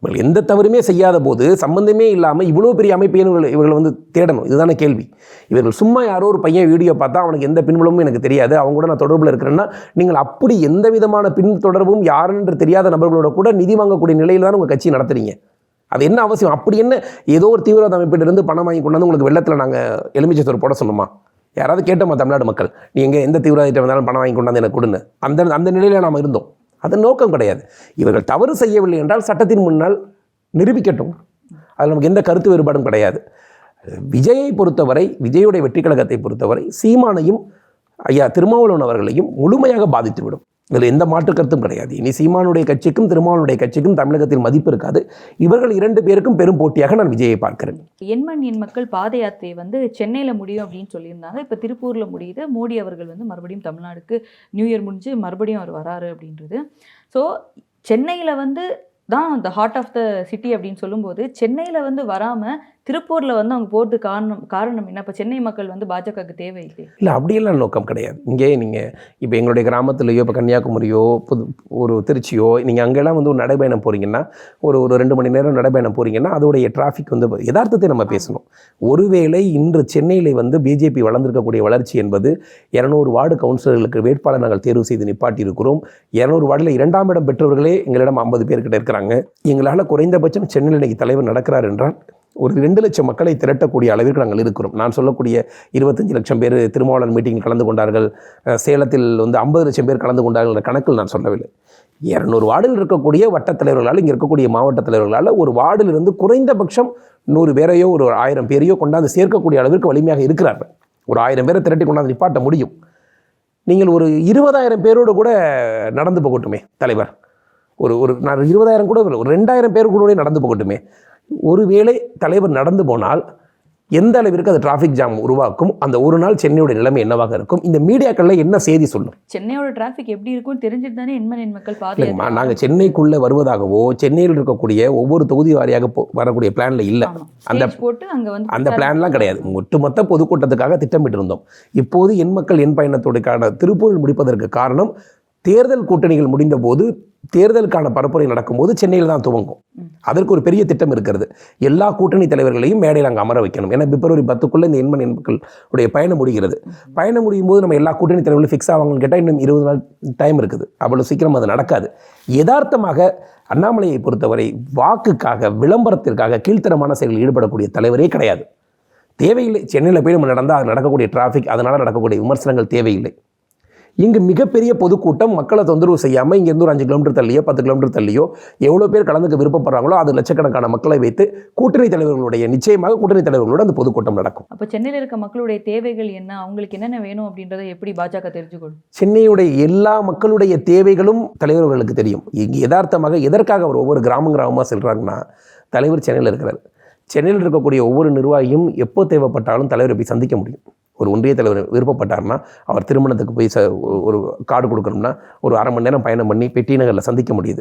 இவர்கள் எந்த தவறுமே செய்யாத போது சம்பந்தமே இல்லாமல் இவ்வளோ பெரிய அமைப்பு இவர்கள் இவர்கள் வந்து தேடணும்? இதுதானே கேள்வி. இவர்கள் சும்மா யாரோ ஒரு பையன் வீடியோ பார்த்தா அவனுக்கு எந்த பின்புலமும் எனக்கு தெரியாது. அவங்க கூட நான் தொடர்பில் இருக்கிறேன்னா நீங்கள் அப்படி எந்த விதமான பின் தொடர்பும் யாருன்னு தெரியாத நபர்களோட கூட நிதி வாங்கக்கூடிய நிலையில் தான் உங்கள் கட்சி நடத்துறீங்க? அது என்ன அவசியம்? அப்படி என்ன? ஏதோ ஒரு தீவிரவாத அமைப்பிலிருந்து பணம் வாங்கி கொண்டாந்து உங்களுக்கு வெள்ளத்தில் நாங்கள் எலுமிச்சத்தூர் போட சொன்னோமா யாராவது கேட்டோமா தமிழ்நாடு மக்கள்? நீ எங்கே எந்த தீவிரவாதிகிட்ட வந்தாலும் பணம் வாங்கி கொண்டாந்து எனக்கு கொடுன்னு. அந்த அந்த நிலையில் நாம் இருந்தோம். அது நோக்கம் கிடையாது. இவர்கள் தவறு செய்யவில்லை என்றால் சட்டத்தின் முன்னால் நிரூபிக்கட்டும். அதில் நமக்கு எந்த கருத்து வேறுபாடும் கிடையாது. விஜயை பொறுத்தவரை விஜயுடைய வெற்றி கழகத்தை பொறுத்தவரை சீமானையும் ஐயா திருமாவளவன் அவர்களையும் முழுமையாக பாதித்துவிடும். இதில் எந்த மாற்று கருத்தும் கிடையாது. இனி சீமானுடைய கட்சிக்கும் திருமாவனுடைய கட்சிக்கும் தமிழகத்தில் மதிப்பு இருக்காது. இவர்கள் இரண்டு பேருக்கும் பெரும் போட்டியாக நான் விஜயை பார்க்கிறேன். எண்மண் எண் மக்கள் பாத யாத்திரை வந்து சென்னையில் முடியும் அப்படின்னு சொல்லியிருந்தாங்க. இப்போ திருப்பூரில் முடியுது. மோடி அவர்கள் வந்து மறுபடியும் தமிழ்நாடுக்கு நியூ இயர் முடிஞ்சு மறுபடியும் அவர் வராரு அப்படின்றது. ஸோ சென்னையில் வந்து தான் the heart of the city அப்படின்னு சொல்லும்போது சென்னையில் வந்து வராமல் திருப்பூரில் வந்து அவங்க போகிறதுக்கு காரணம் காரணம் என்ன? இப்போ சென்னை மக்கள் வந்து பாஜகவுக்கு தேவையில்லை. இல்லை அப்படியெல்லாம் நோக்கம் கிடையாது. இங்கே நீங்கள் இப்போ எங்களுடைய கிராமத்துலேயோ இப்போ கன்னியாகுமரியோ புது ஒரு திருச்சியோ நீங்கள் அங்கெல்லாம் வந்து ஒரு நடைபயணம் போகிறீங்கன்னா ஒரு ஒரு ரெண்டு மணி நேரம் நடைபயணம் போகிறீங்கன்னா அதோடைய டிராஃபிக் வந்து யதார்த்தத்தை நம்ம பேசணும். ஒருவேளை இன்று சென்னையில் வந்து பிஜேபி வளர்ந்திருக்கக்கூடிய வளர்ச்சி என்பது இரநூறு வார்டு கவுன்சிலர்களுக்கு வேட்பாளர் நாங்கள் தேர்வு செய்து நிப்பாட்டியிருக்கிறோம். இரநூறு வார்டில் இரண்டாம் இடம் பெற்றவர்களே எங்களிடம் ஐம்பது பேர்கிட்ட இருக்கிறாங்க. எங்களால் குறைந்தபட்சம் சென்னையில் இன்னைக்கு தலைவர் நடக்கிறார் என்றால் ஒரு ரெண்டு லட்சம் மக்களை திரட்டக்கூடிய அளவிற்கு நாங்கள் இருக்கிறோம். நான் சொல்லக்கூடிய இருபத்தஞ்சு லட்சம் பேர் திருமாவளவன் மீட்டிங்கில் கலந்து கொண்டார்கள். சேலத்தில் வந்து ஐம்பது லட்சம் பேர் கலந்து கொண்டார்கள் என்ற கணக்கில் நான் சொல்லவில்லை. இரநூறு வார்டில் இருக்கக்கூடிய வட்டத் தலைவர்களால் இங்கே இருக்கக்கூடிய மாவட்ட தலைவர்களால் ஒரு வார்டிலிருந்து குறைந்தபட்சம் நூறு பேரையோ ஒரு ஆயிரம் பேரையோ கொண்டாந்து சேர்க்கக்கூடிய அளவிற்கு வலிமையாக இருக்கிறார்கள். ஒரு ஆயிரம் பேரை திரட்டி கொண்டாந்து நிப்பாட்ட முடியும். நீங்கள் ஒரு இருபதாயிரம் பேரோடு கூட நடந்து போகட்டுமே தலைவர். ஒரு ஒரு நான் இருபதாயிரம் கூட ஒரு ரெண்டாயிரம் பேர் கூட நடந்து போகட்டுமே. ஒருவேளை தலைவர் நடந்து போனால் எந்த அளவிற்கு அது டிராஃபிக் ஜாம் உருவாக்கும்? அந்த ஒரு நாள் சென்னையோட நிலைமை என்னவாக இருக்கும்? இந்த மீடியாக்களில் என்ன செய்தி சொல்லும்? சென்னையோட டிராஃபிக் எப்படி இருக்கும்னு தெரிஞ்சுட்டு தானே எண் மக்கள் இல்லைங்கம்மா நாங்கள் சென்னைக்குள்ளே வருவதாகவோ சென்னையில் இருக்கக்கூடிய ஒவ்வொரு தொகுதி வாரியாக வரக்கூடிய பிளானில் இல்லை. அந்த- போட்டு அங்க வந்து அந்த பிளான்லாம் கிடையாது. ஒட்டுமொத்த பொதுக்கூட்டத்துக்காக திட்டமிட்டிருந்தோம் இப்போது என் மக்கள் என் பயணத்தோடுக்கான திருப்பூரில் முடிப்பதற்கு காரணம் தேர்தல் கூட்டணிகள் முடிந்தபோது தேர்தலுக்கான பரப்புரை நடக்கும்போது சென்னையில் தான் துவங்கும். அதற்கு ஒரு பெரிய திட்டம் இருக்கிறது. எல்லா கூட்டணி தலைவர்களையும் மேடையில் அங்கே அமர வைக்கணும். ஏன்னா பிப்ரவரி பத்துக்குள்ளே இந்த எண்மக்கள் உடைய பயணம் முடிகிறது. பயணம் முடியும் போது நம்ம எல்லா கூட்டணி தலைவர்களும் ஃபிக்ஸ் ஆவாங்கன்னு கேட்டால் இன்னும் இருபது நாள் டைம் இருக்குது. அவ்வளோ சீக்கிரம் அது நடக்காது. யதார்த்தமாக அண்ணாமலையை பொறுத்தவரை வாக்குக்காக விளம்பரத்திற்காக கீழ்த்தரமான செயலில் ஈடுபடக்கூடிய தலைவரே கிடையாது. தேவையில்லை. சென்னையில் போய் நம்ம நடந்தால் அது நடக்கக்கூடிய டிராஃபிக் அதனால் நடக்கக்கூடிய விமர்சனங்கள் தேவையில்லை. இங்கு மிகப்பெரிய பொதுக்கூட்டம் மக்களை தொந்தரவு செய்யாமல் இங்கேருந்து ஒரு அஞ்சு கிலோமீட்டர் தள்ளியோ பத்து கிலோமீட்டர் தள்ளியோ எவ்வளோ பேர் கலந்துக்க விருப்பப்படுறாங்களோ அது லட்சக்கணக்கான மக்களை வைத்து கூட்டணி தலைவர்களுடைய நிச்சயமாக கூட்டணி தலைவர்களோட அந்த பொதுக்கூட்டம் நடக்கும். அப்ப சென்னையில இருக்க மக்களுடைய தேவைகள் என்ன? அவங்களுக்கு என்னென்ன வேணும் அப்படின்றத எப்படி பாஜக தெரிஞ்சுக்கணும்? சென்னையுடைய எல்லா மக்களுடைய தேவைகளும் தலைவர்களுக்கு தெரியும். இங்கே யதார்த்தமாக எதற்காக அவர் ஒவ்வொரு கிராமம் கிராமமாக செல்கிறாங்கன்னா தலைவர் சென்னையில் இருக்கிறார். சென்னையில் இருக்கக்கூடிய ஒவ்வொரு நிர்வாகியும் எப்போ தேவைப்பட்டாலும் தலைவரை போய் சந்திக்க முடியும். ஒரு ஒன்றிய தலைவர் விருப்பப்பட்டார்னா அவர் திருமணத்துக்கு போய் ச ஒரு- கார்டு கொடுக்கணும்னா ஒரு அரை மணி நேரம் பயணம் பண்ணி பெட்டி நகரில் சந்திக்க முடியுது.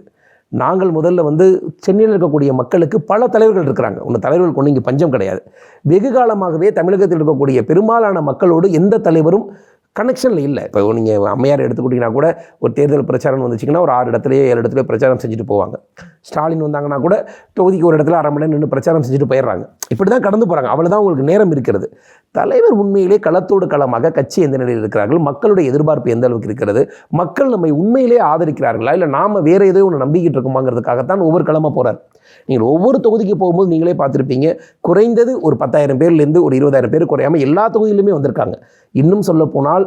நாங்கள் முதல்ல வந்து சென்னையில் இருக்கக்கூடிய மக்களுக்கு பல தலைவர்கள் இருக்கிறாங்க. உங்கள் தலைவர்கள் கொண்டு இங்கே பஞ்சம் கிடையாது. வெகு காலமாகவே தமிழகத்தில் இருக்கக்கூடிய பெரும்பாலான மக்களோடு எந்த தலைவரும் கனெக்ஷனில் இல்லை. இப்போ நீங்கள் அம்மையார் எடுத்துக்கிட்டிங்கன்னா கூட ஒரு தேர்தல் பிரச்சாரம் வந்துச்சுங்கன்னா ஒரு ஆறு இடத்துலையே ஏழு இடத்துலையே பிரச்சாரம் செஞ்சுட்டு போவாங்க. ஸ்டாலின் வந்தாங்கன்னா கூட தொகுதிக்கு ஒரு இடத்துல அரை மணி நேரம் நின்று பிரச்சாரம் செஞ்சுட்டு போயிடுறாங்க. இப்படி தான் கடந்து போகிறாங்க அவ்வளோதான் உங்களுக்கு நேரம் இருக்கிறது. தலைவர் உண்மையிலே களத்தோடு களமாக கட்சி எந்த நிலையில் இருக்கிறார்கள்? மக்களுடைய எதிர்பார்ப்பு எந்த அளவுக்கு இருக்கிறது? மக்கள் நம்மை உண்மையிலே ஆதரிக்கிறார்களா? இல்லை நாம் வேறு ஏதோ ஒன்று நம்பிக்கிட்டு இருக்குமாங்கிறதுக்காகத்தான் ஒவ்வொரு களமாக போகிறார் நீங்கள் ஒவ்வொரு தொகுதிக்கு போகும்போது நீங்களே பார்த்துருப்பீங்க குறைந்தது ஒரு பத்தாயிரம் பேர்லேருந்து ஒரு இருபதாயிரம் பேர் குறையாம எல்லா தொகுதியிலுமே வந்திருக்காங்க. இன்னும் சொல்ல போனால்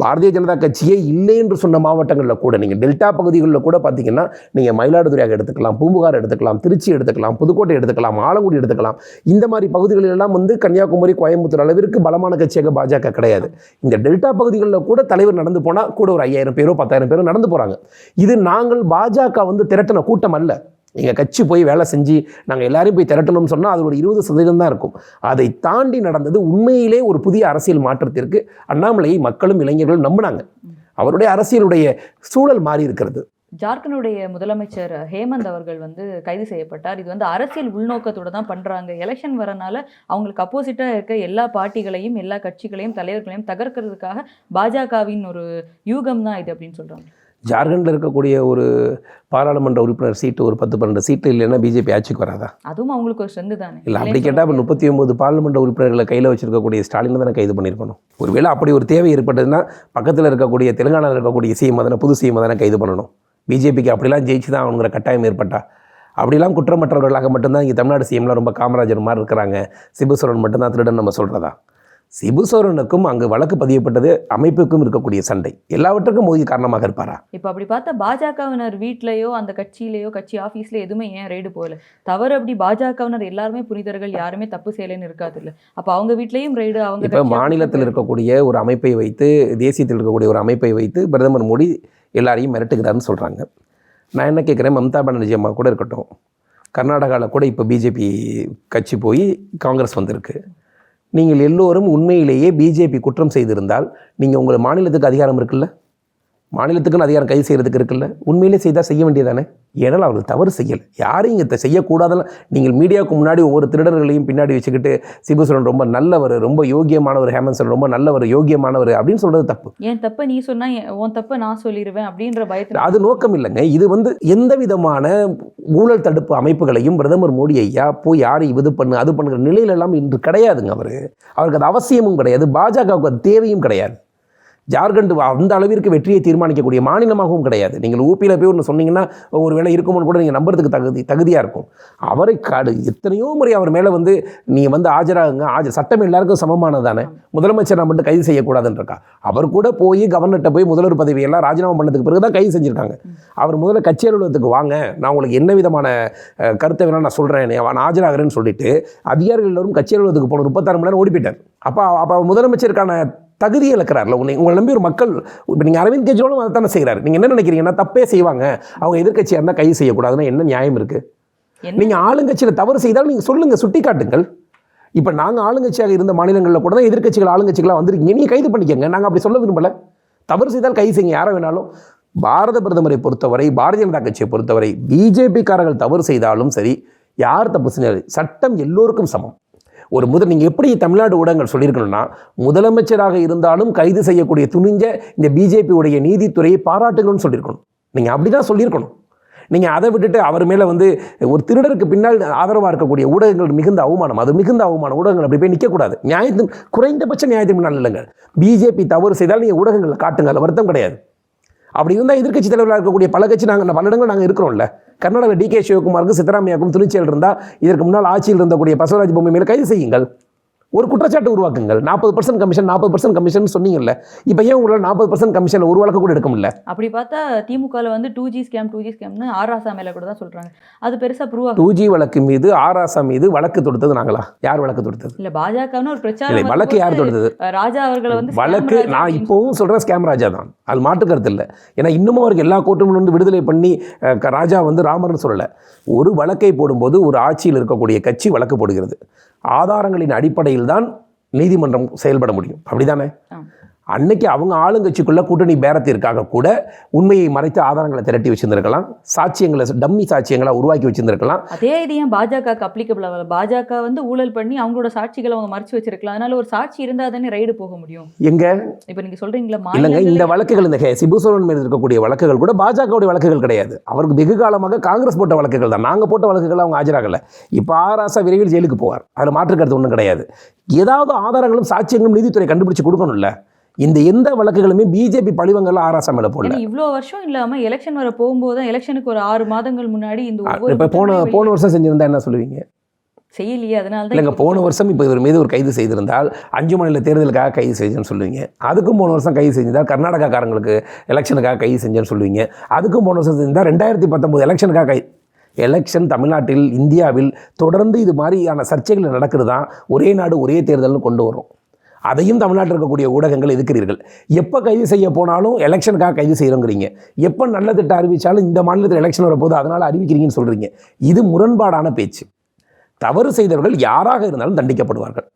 பாரதிய ஜனதா கட்சியே இல்லை என்று சொன்ன மாவட்டங்களில் கூட நீங்கள் டெல்டா பகுதிகளில் கூட பார்த்தீங்கன்னா நீங்கள் மயிலாடுதுறையாக எடுத்துக்கலாம் பூம்புகார் எடுத்துக்கலாம் திருச்சி எடுத்துக்கலாம் புதுக்கோட்டை எடுத்துக்கலாம் ஆலங்குடி எடுத்துக்கலாம். இந்த மாதிரி பகுதிகளெல்லாம் வந்து கன்னியாகுமரி கோயம்புத்தூர் அளவிற்கு பலமான கட்சியாக பாஜக கிடையாது. இந்த டெல்டா பகுதிகளில் கூட தலைவர் நடந்து போனால் கூட ஒரு ஐயாயிரம் பேரோ பத்தாயிரம் பேரோ நடந்து போகிறாங்க இது நாங்கள் பாஜக வந்து திரட்டின கூட்டம் அல்ல. எங்கள் கட்சி போய் வேலை செஞ்சு நாங்கள் எல்லாரையும் போய் திரட்டணும்னு சொன்னால் அது ஒரு இருபது சதவீதம் தான் இருக்கும். அதை தாண்டி நடந்தது உண்மையிலே ஒரு புதிய அரசியல் மாற்றத்திற்கு அண்ணாமலையை மக்களும் இளைஞர்களும் நம்பினாங்க. அவருடைய அரசியலுடைய சூழல் மாறி இருக்கிறது. ஜார்க்கண்டுடைய முதலமைச்சர் ஹேமந்த் அவர்கள் வந்து கைது செய்யப்பட்டார். இது வந்து அரசியல் உள்நோக்கத்தோட தான் பண்ணுறாங்க எலெக்ஷன் வரனால அவங்களுக்கு அப்போசிட்டாக இருக்க எல்லா பார்ட்டிகளையும் எல்லா கட்சிகளையும் தலைவர்களையும் தகர்க்கிறதுக்காக பாஜகவின் ஒரு யூகம் தான் இது அப்படின்னு சொல்கிறாங்க ஜார்க்கண்டில் இருக்கக்கூடிய ஒரு பாராளுமன்ற உறுப்பினர் சீட்டு ஒரு பத்து பன்னெண்டு சீட்டு இல்லைன்னா பிஜேபி ஆட்சிக்கு வராதா? அதுவும் அவங்களுக்கு ஒரு ஸ்ட்ரென்த் தானே. இல்லை அப்படி கேட்டால் இப்போ முப்பத்தி ஒன்பது பார்லிமெண்ட் உறுப்பினர்களை கையில் வச்சிருக்கக்கூடிய ஸ்டாலின் தானே கைது பண்ணியிருக்கணும். ஒருவேளை அப்படி ஒரு தேவை ஏற்பட்டதுன்னா பக்கத்தில் இருக்கக்கூடிய தெலுங்கானாவில் இருக்கக்கூடிய சிஎம் தானே புது சிஎம் தானே கைது பண்ணணும். பிஜேபிக்கு அப்படிலாம் ஜெயிச்சு தான் அவனுங்கிற கட்டாயம் ஏற்பட்டா? அப்படிலாம் குற்றமற்றவர்களாக மட்டும்தான் இங்கே தமிழ்நாடு சிஎம்லாம் ரொம்ப காமராஜர் மாதிரி இருக்கிறாங்க. சிபுசோரன் மட்டும்தான் திருடன் நம்ம சொல்கிறதா சிபு சோரனுக்கும் அங்கு வழக்கு பதியப்பட்டது அமைப்புக்கும் இருக்கக்கூடிய சண்டை. எல்லாவற்றுக்கும் மோதி காரணமாக இருப்பாரா? இப்போ அப்படி பார்த்தா பாஜகவினர் வீட்லயோ அந்த கட்சியிலயோ கட்சி ஆஃபீஸ்ல எதுவுமே ஏன் ரெய்டு போகல? தவறு அப்படி பாஜகவினர் எல்லாருமே புனிதர்கள் யாருமே தப்பு செய்யலைன்னு இருக்காது இல்ல அப்ப அவங்க வீட்லயும் ரெய்டு அவங்க இப்போ மாநிலத்தில் இருக்கக்கூடிய ஒரு அமைப்பை வைத்து தேசியத்தில் இருக்கக்கூடிய ஒரு அமைப்பை வைத்து பிரதமர் மோடி எல்லாரையும் மிரட்டுகிறாருன்னு சொல்கிறாங்க நான் என்ன கேட்குறேன் மம்தா பானர்ஜி அம்மா கூட இருக்கட்டும். கர்நாடகாவில் கூட இப்போ பிஜேபி கட்சி போய் காங்கிரஸ் வந்திருக்கு. நீங்கள் எல்லோரும் உண்மையிலேயே பிஜேபி குற்றம் செய்திருந்தால் நீங்கள் உங்கள் மாநிலத்துக்கு அதிகாரம் இருக்குல்ல? மாநிலத்துக்குன்னு அதிகாரம் கைது செய்கிறதுக்கு இருக்குல்ல? உண்மையிலே செய்தால் செய்ய வேண்டியதானே ஏனால் அவர்கள் தவறு செய்யலை. யாரும் இங்கே செய்யக்கூடாதெல்லாம் நீங்கள் மீடியாவுக்கு முன்னாடி ஒவ்வொரு திருடர்களையும் பின்னாடி வச்சுக்கிட்டு சிபுசரன் ரொம்ப நல்லவர் ரொம்ப யோகியமானவர் ஹேமந்த் சரன் ரொம்ப நல்லவர் யோகியமானவர் அப்படின்னு சொல்கிறது தப்பு. என் தப்ப நீ சொன்னா என் உன் தப்ப நான் சொல்லிடுவேன் அப்படின்ற பயத்துல அது நோக்கம் இல்லைங்க. இது வந்து எந்த விதமான ஊழல் தடுப்பு அமைப்புகளையும் பிரதமர் மோடி ஐயா போய் யாரை இது பண்ணு அது பண்ணுற நிலையிலெல்லாம் இன்று கிடையாதுங்க அவர். அவருக்கு அது அவசியமும் கிடையாது. பாஜகவுக்கு அது தேவையும் கிடையாது. ஜார்க்கண்ட் அந்த அளவிற்கு வெற்றியை தீர்மானிக்கக்கூடிய மாநிலமாகவும் கிடையாது. நீங்கள் ஊபியில் போய் ஒன்று சொன்னீங்கன்னா ஒரு வேளை இருக்குமோன்னு கூட நீங்கள் நம்புறதுக்கு தகுதி தகுதியாக இருக்கும். அவரை காடு எத்தனையோ முறை அவர் மேலே வந்து நீங்கள் வந்து ஆஜராகுங்க. ஆஜர் சட்டம் எல்லாருக்கும் சமமானது தானே? முதலமைச்சர் நான் மட்டும் கைது செய்யக்கூடாதுன்றக்கா அவர் கூட போய் கவர்னர்கிட்ட போய் முதல்வர் பதவியெல்லாம் ராஜினாமா பண்ணதுக்கு பிறகு தான் கைது செஞ்சுருக்காங்க. அவர் முதல்ல கட்சி அலுவலகத்துக்கு வாங்க. நான் உங்களுக்கு என்ன விதமான கருத்தை வேணால் நான் சொல்கிறேன் நான் ஆஜராகிறேன்னு சொல்லிட்டு அதிகாரிகள் எல்லோரும் கட்சி அலுவலகத்துக்கு போன முப்பத்தாறு மணி நேரம் ஓடி போயிட்டார். அப்போ அப்போ முதலமைச்சருக்கான தகுதி இழக்கிறார்ல. உன்னை உங்களை நம்பி ஒரு மக்கள் இப்போ நீங்கள் அரவிந்த் கெஜ்ரிவாலும் அதை தானே செய்கிறாரு நீங்கள் என்ன நினைக்கிறீங்கன்னா தப்பே செய்வாங்க? அவங்க எதிர்க்கட்சியாக இருந்தால் கைது செய்யக்கூடாதுன்னா என்ன நியாயம் இருக்குது நீங்கள் ஆளுங்கட்சியில் தவறு செய்தால் நீங்கள் சொல்லுங்கள் சுட்டி காட்டுங்கள் இப்போ நாங்கள் ஆளுங்கட்சியாக இருந்த மாநிலங்களில் கூட தான் எதிர்க்கட்சிகள் ஆளுங்கட்சிகளாக வந்திருக்கீங்க நீங்கள் கைது பண்ணிக்கங்க. நாங்கள் அப்படி சொல்ல விரும்பல. தவறு செய்தால் கைது செய்யுங்க. யாரை வேணாலும். பாரத பிரதமரை பொறுத்தவரை பாரதிய ஜனதா கட்சியை பொறுத்தவரை பிஜேபிக்காரர்கள் தவறு செய்தாலும் சரி யார் தப்பு செஞ்சாலும் சட்டம் எல்லோருக்கும் சமம். ஒரு முதல் நீங்கள் எப்படி தமிழ்நாடு ஊடகங்கள் சொல்லியிருக்கணும்னா முதலமைச்சராக இருந்தாலும் கைது செய்யக்கூடிய துணிஞ்ச இந்த பிஜேபி உடைய நீதித்துறையை பாராட்டுங்கள்னு சொல்லியிருக்கணும். நீங்கள் அப்படி தான் சொல்லியிருக்கணும். நீங்கள் அதை விட்டுட்டு அவர் மேலே வந்து ஒரு திருடருக்கு பின்னால் ஆதரவாக இருக்கக்கூடிய ஊடகங்கள் மிகுந்த அவமானம். அது மிகுந்த அவமானம். ஊடகங்கள் அப்படி போய் நிற்கக்கூடாது நியாயத்தின் குறைந்தபட்ச நியாயத்தின் முன்னால் இல்லைங்க பிஜேபி தவறு செய்தால் நீங்கள் ஊடகங்கள் காட்டுங்க அதில் வருத்தம் கிடையாது. அப்படி இருந்தால் எதிர்க்கட்சி தலைவராக இருக்கக்கூடிய பல கட்சி நாங்கள் பல இடங்கள் நாங்கள் இருக்கிறோம்ல. கர்நாடக டி கே சிவகுமாருக்கும் சித்தராமையாக்கும் துணிச்சல் இருந்தால் இதற்கு முன்னால் ஆட்சியில் இருந்தக்கூடிய பசவராஜ் பொம்மை மேலே கைது செய்யுங்கள். ஒரு குற்றச்சாட்டு உருவாக்குங்கள். நாற்பது பர்சன்ட் கமிஷன் நாற்பது பர்சன்ட் கமிஷன் சொன்னீங்கல்ல இப்போ ஏன் உங்களால் நாற்பது பர்சன்ட் கமிஷனில் ஒரு வழக்கு கூட எடுக்க முடியல? அப்படி பார்த்தா திமுகல வந்து two G scam two G ஸ்கேம்னு A Raja மேல கூட தான் சொல்றாங்க. அது பெருசா ப்ரூவ் ஆகும் டூ ஜி வழக்கு மீது ஆராசா மீது வழக்கு தொடுத்தது நாங்களா? யார் வழக்கு தொடுத்தது? இல்ல பாஜகன்னு ஒரு பிரச்சாரம் வழக்கு யார் தொடுத்தது? ராஜா அவர்களை வந்து வழக்கு நான் இப்போவும் சொல்கிறேன் ஸ்கேம் ராஜா தான். அது மாற்று கருத்து இல்லை. ஏன்னா இன்னமும் அவருக்கு எல்லா கோர்ட்டும் வந்து விடுதலை பண்ணி ராஜா வந்து ராமர்னு சொல்லலை. ஒரு வழக்கை போடும்போது ஒரு ஆட்சியில் இருக்கக்கூடிய கட்சி வழக்கு போடுகிறது. ஆதாரங்களின் அடிப்படையில் தான் நீதிமன்றம் செயல்பட முடியும். அப்படிதானே? அன்னைக்கு அவங்க ஆளுங்கட்சிக்குள்ள கூட்டணி பேரத்திற்காக கூட உண்மையை மறைத்து ஆதாரங்களை திரட்டி வச்சிருந்திருக்கலாம். சாட்சியங்களை டம்மி சாட்சியங்களை உருவாக்கி வச்சிருந்திருக்கலாம். அதே இது ஏன் பாஜகக்கு அப்ளிகபிள் ஆகல. பாஜக வந்து ஊழல் பண்ணி அவங்களோட சாட்சிகளை அவங்க மறைச்சு வச்சிருக்கலாம். அதனால ஒரு சாட்சி இருந்தா தானே ரைடு போக முடியும். எங்க? இப்ப நீங்க சொல்றீங்களா இல்லைங்க இந்த வழக்குகள் இந்த சிபு சோரன் மீது இருக்கக்கூடிய வழக்குகள் கூட பாஜகவுடைய வழக்குகள் கிடையாது. அவருக்கு வெகு காலமாக காங்கிரஸ் போட்ட வழக்குகள் தான். நாங்கள் போட்ட வழக்குகள் அவங்க ஆஜராகல. இப்போ ஆராசா விரைவில் ஜெயிலுக்கு போவார். அதில் மாற்று கருத்து ஒன்றும் கிடையாது. ஏதாவது ஆதாரங்களும் சாட்சியங்களும் நீதித்துறை கண்டுபிடிச்சு கொடுக்கணும்ல. இந்த எந்த வழக்குகளுமே பிஜேபி பழிவங்கள்ல ஆராசா மேலே போடல. இவ்ளோ வருஷம் இல்லாம எலெக்ஷன் வர போகும்போது தான் எலெக்ஷனுக்கு ஒரு ஆறு மாதங்கள் முன்னாடி இந்த இப்போ போன போன வருஷம் செஞ்சிருந்தா என்ன சொல்லுவீங்க? செய்யலையே அதனால தான் இல்லைங்க போன வருஷம் இப்போ இவர் மீது ஒரு கைது செய்திருந்தால் அஞ்சு மாநில தேர்தலுக்காக கைது செஞ்சேன்னு சொல்லுவீங்க. அதுக்கும் போன வருஷம் கைது செஞ்சிருந்தால் கர்நாடகாக்காரங்களுக்கு எலெக்ஷனுக்காக கைது செஞ்சேன்னு சொல்லுவீங்க. அதுக்கும் போன வருஷம் செஞ்சிருந்தால் ரெண்டாயிரத்தி பத்தொம்போது எலெக்ஷனுக்காக கை எலெக்ஷன் தமிழ்நாட்டில் இந்தியாவில் தொடர்ந்து இது மாதிரியான சர்ச்சைகள் நடக்கிறது தான் ஒரே நாடு ஒரே தேர்தல்னு கொண்டு வரும். அதையும் தமிழ்நாட்டில் இருக்கக்கூடிய ஊடகங்கள் எதிர்க்கிறீர்கள் எப்போ கைது செய்ய போனாலும் எலெக்ஷனுக்காக கைது செய்கிறோங்கிறீங்க எப்போ நல்ல திட்டம் அறிவித்தாலும் இந்த மாநிலத்தில் எலெக்ஷன் வரப்போது அதனால் அறிவிக்கிறீங்கன்னு சொல்கிறீங்க இது முரண்பாடான பேச்சு. தவறு செய்தவர்கள் யாராக இருந்தாலும் தண்டிக்கப்படுவார்கள்.